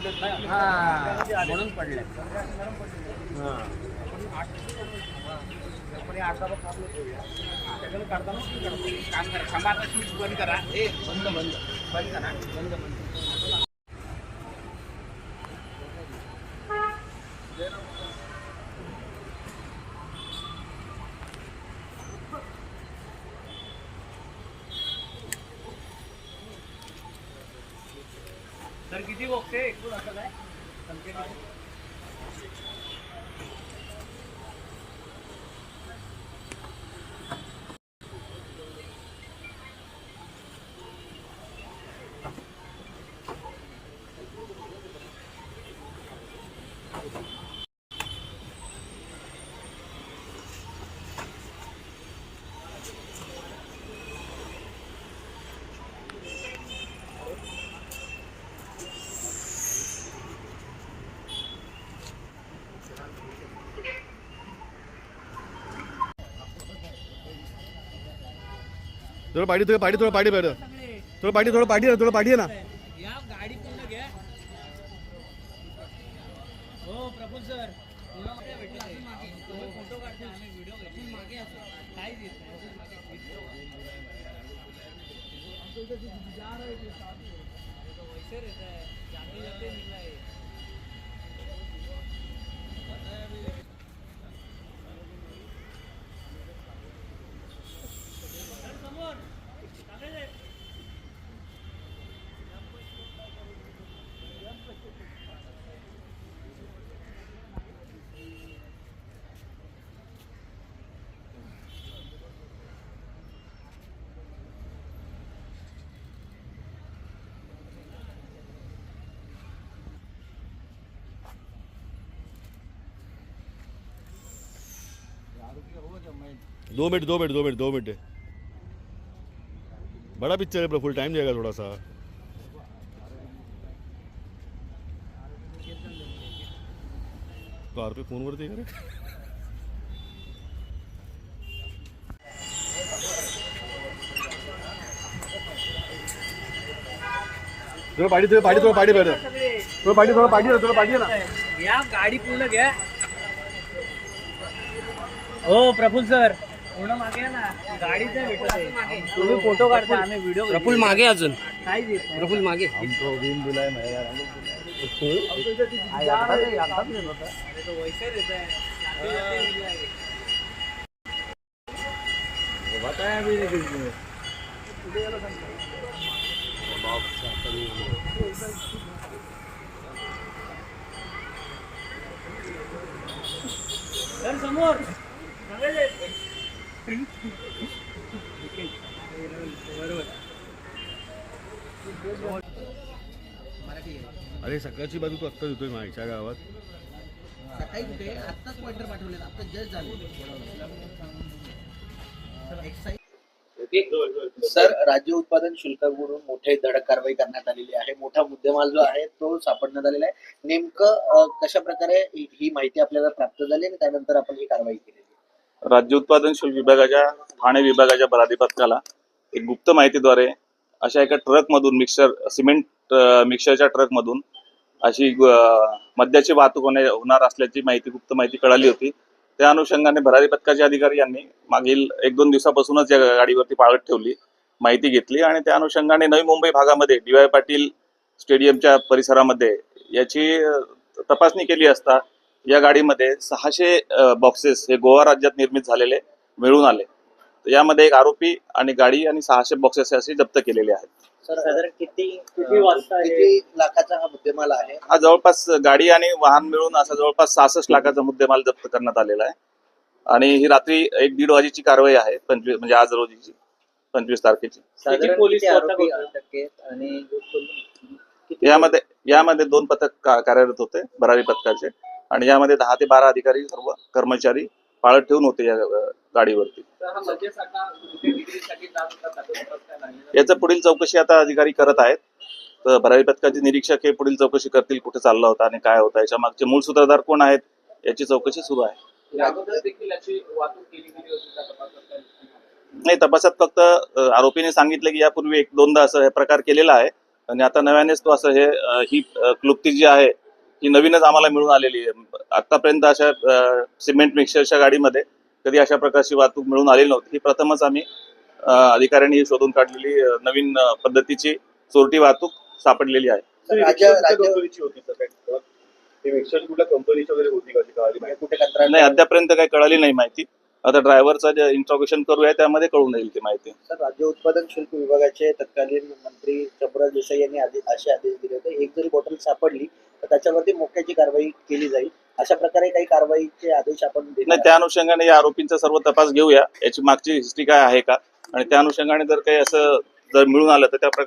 हा म्हणून पडले. करा थांबा आता स्विच बंद करा ए बंद बंद बंद करा बंद बंद तर किती बॉक्स आहे? एकूण असं काय? थोडं पाठी थोडं पाठी थोडं पाठी बैठ थोडं पाठी थोडं पाठी आहे ना थोडं पाठी आहे ना या दो मिनट दो मिनट दो मिनट दो मिनट। बड़ा पिक्चर है फुल टाइम जाएगा थोड़ा सा। कार पे फोनवरती आहे का रे थोडं पाठी थोडं पाठी थोडं पाठी बैठ थोडं पाठी थोडं पाठी थोडं पाठी ना। या गाडी पूर्ण घ्या हो प्रफुल सर पूर्ण मागे आहे ना गाडीच भेटत आहे. तुम्ही फोटो काढता आम्ही व्हिडिओ प्रफुल मागे अजून नाही प्रफुल मागे है है. सर समोर. अरे सकाळची बाजू तू आत्ता देतोय मागच्या गावात. सकाळी कुठे? आत्ताच पॉइंटर पाठवले आता जस्ट झाले. सर राज्य उत्पादन शुल्कावरून मोठे धडक कारवाई करण्यात आलेली आहे. मोठा मुद्देमाल जो आहे तो सापडण्यात आलेला आहे. नेमकं कशा प्रकारे ही ही माहिती आपल्याला प्राप्त झाली आणि त्यानंतर आपण ही कारवाई केली? राज्य उत्पादन शुल्क विभागाच्या ठाणे विभागाच्या बरादी पथकाला एक गुप्त माहितीद्वारे अशा एका ट्रकमधून मिक्सर सिमेंट मिक्सरच्या ट्रकमधून अशी मद्याची वाहतूक होणे होणार असल्याची माहिती गुप्त माहिती कळाली होती. त्या अनुषंगाने भरारी पथकाचे अधिकारी यांनी मागील एक दोन दिवसापासूनच या गाडीवरती पाळत ठेवली माहिती घेतली आणि त्या अनुषंगाने नवी मुंबई भागामध्ये डी वाय पाटील स्टेडियमच्या परिसरामध्ये याची तपासणी केली असता या गाडीमध्ये सहाशे बॉक्सेस हे गोवा राज्यात निर्मित झालेले मिळून आले. तर यामध्ये एक आरोपी आणि गाडी आणि सहाशे बॉक्सेस असे जप्त केलेले आहेत. सर साधारण किती अ, किती वाजता हे- किती लाखाचा हा मुद्देमाल आहे? हा जवळपास गाडी आणि वाहन मिळून असा जवळपास सहासष्ट लाखाचा मुद्देमाल जप्त करण्यात आलेला आहे. आणि ही रात्री एक दीड वाजेची कारवाई आहे पंचवीस म्हणजे आज रोजीची पंचवीस तारखेची. पोलीस यामध्ये यामध्ये दोन पथक का- कार्यरत होते भरारी पथकाचे. आणि यामध्ये दहा ते बारा अधिकारी सर्व कर्मचारी पाळत ठेवून होते या गाडीवरती. याचं पुढील चौकशी आता अधिकारी करत आहेत. तर भरारी पथकाचे निरीक्षक हे पुढील चौकशी करतील कुठे चालला होता आणि काय होता याच्या मागचे मूळ सूत्रधार कोण आहेत याची चौकशी सुरू आहे. नाही तपासात फक्त आरोपीने सांगितले की यापूर्वी एक दोनदा असं हे प्रकार केलेला आहे. आणि आता नव्यानेच तो असं हे ही क्लुप्ती जी आहे ही नवीनच आम्हाला मिळून आलेली आहे. आतापर्यंत अशा सिमेंट मिक्सरच्या गाडीमध्ये कधी अशा प्रकारची वाहतूक मिळून आलेली नव्हती. ही प्रथमच आम्ही अधिकाऱ्यांनी ही शोधून काढलेली नवीन पद्धतीची चोरटी वाहतूक सापडलेली आहे. नाही अद्यापर्यंत काही कळाली नाही माहिती. आता ड्रायव्हरचं जे इंट्रोगेशन करूया त्यामध्ये कळून येईल ती माहिती. सर राज्य उत्पादन शुल्क विभागाचे तत्कालीन मंत्री शंभूराज देसाई यांनी आदे- असे आदेश दिले होते. एक जरी बॉटल सापडली तर त्याच्यावरती मोक्याची कारवाई केली जाईल. अशा प्रकारे काही कारवाईचे आदेश आपण नाही त्या अनुषंगाने या आरोपींचा सर्व तपास घेऊया. याची मागची हिस्ट्री काय आहे का? आणि त्या अनुषंगाने जर काही असं जर मिळून आलं तर त्या प्रकारे